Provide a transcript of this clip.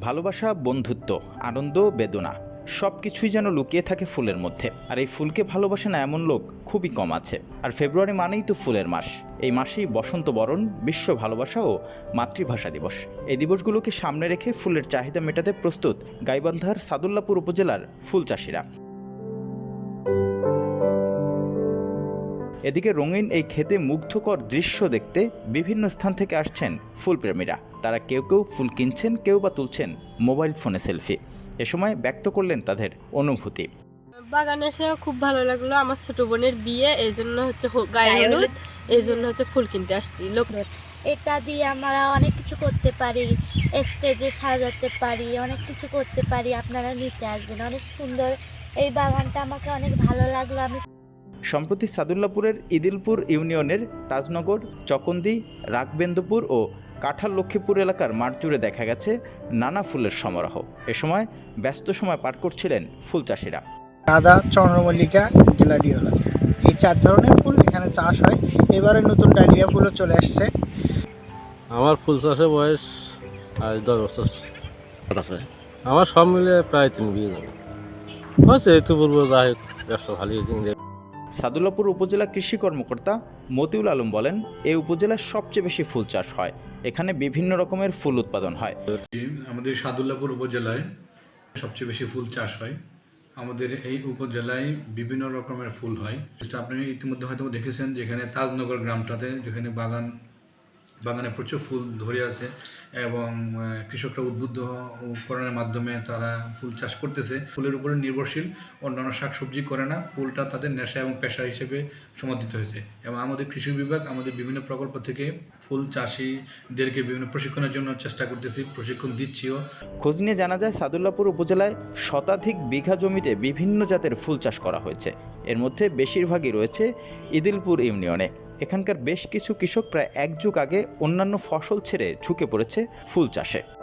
ভালোবাসা, বন্ধুত্ব, আনন্দ, বেদনা সব কিছুই যেন লুকিয়ে থাকে ফুলের মধ্যে। আর এই ফুলকে ভালোবাসে না এমন লোক খুবই কম আছে। আর ফেব্রুয়ারি মানেই তো ফুলের মাস। এই মাসেই বসন্ত বরণ, বিশ্ব ভালোবাসা ও মাতৃভাষা দিবস। এই দিবসগুলোকে সামনে রেখে ফুলের চাহিদা মেটাতে প্রস্তুত গাইবান্ধার সাদুল্লাপুর উপজেলার ফুল চাষিরা। এদিকে রঙিন এই খেতে মুগ্ধকর দৃশ্য দেখতে বিভিন্ন স্থান থেকে আসছেন ফুলপ্রেমীরা। তারা কেউ কেউ ফুল কিনছেন কেউ বা তুলছেন মোবাইল ফোনে সেলফি। এ সময় ব্যক্ত করলেন তাদের অনুভূতি। বাগানে এসে খুব ভালো লাগল আমার ছোট বোনের বিয়ে এই জন্য হচ্ছে গায়ে হলুদ। এই জন্য হচ্ছে ফুল কিনতে আসছি। লোক এটা দিয়ে আমরা অনেক কিছু করতে পারি স্টেজে সাজাতে পারি অনেক কিছু করতে পারি। আপনারা নিতে আসবেন অনেক সুন্দর। এই বাগানটা আমাকে অনেক ভালো লাগল। আমি সম্প্রতি সাদুল্লাপুরের ইদিলপুর ইউনিয়নের তাজনগর চকন্দি রাগবেন্দুপুর ও কাঁঠাল লক্ষ্মীপুর এলাকার মাঠ জুড়ে দেখা গেছে নানা ফুলের সমারোহ। এ সময় ব্যস্ত সময় পার করছিলেন ফুল চাষিরা। সাদা চন্দ্রমল্লিকা গ্লাডিওলাস। এই চার ধরনের ফুল এখানে চাষ হয়। এবারে নতুন ডালিয়া ফুলও চলে আসছে। আমার ফুল চাষের বয়স আজ দশ বছর। আছে? আমার সব মিলে প্রায় তিন বিঘে যাবে ঋতু পূর্ব যাই হোক ব্যবসা ভালোই সাদুল্লাপুর উপজেলা কৃষি কর্মকর্তা মতিউল আলম বলেন এই উপজেলায় সবচেয়ে বেশি ফুল চাষ হয়। এখানে বিভিন্ন রকমের ফুল উৎপাদন হয়। আমাদের সাদুল্লাপুর উপজেলায় সবচেয়ে বেশি ফুল চাষ হয়। আমাদের এই উপজেলায় বিভিন্ন রকমের ফুল হয়। আপনি ইতিমধ্যে হয়তো দেখেছেন যেখানে তাজনগর গ্রামটাতে, যেখানে বাগান বাগানে প্রচুর ফুল ধরে আছে এবং কৃষকরা উদ্বুদ্ধ করণের মাধ্যমে তারা ফুল চাষ করতেছে। ফুলের উপরে নির্ভরশীল, অন্যান্য শাকসবজি করে না, ফুলটা তাদের নেশা এবং পেশা হিসেবে সমাদিত হয়েছে। এবং আমাদের কৃষি বিভাগ আমাদের বিভিন্ন প্রকল্প থেকে ফুল চাষিদেরকে বিভিন্ন প্রশিক্ষণের জন্য চেষ্টা করতেছি, প্রশিক্ষণ দিচ্ছিও। খোঁজ নিয়ে জানা যায়, সাদুল্লাপুর উপজেলায় শতাধিক বিঘা জমিতে বিভিন্ন জাতের ফুল চাষ করা হয়েছে। এর মধ্যে বেশিরভাগই রয়েছে ইদিলপুর ইউনিয়নে। এখানকার বেশ কিছু কৃষক প্রায় এক যুগ আগে অন্যান্য ফসল ছেড়ে ঝুঁকে পড়েছে ফুল চাষে।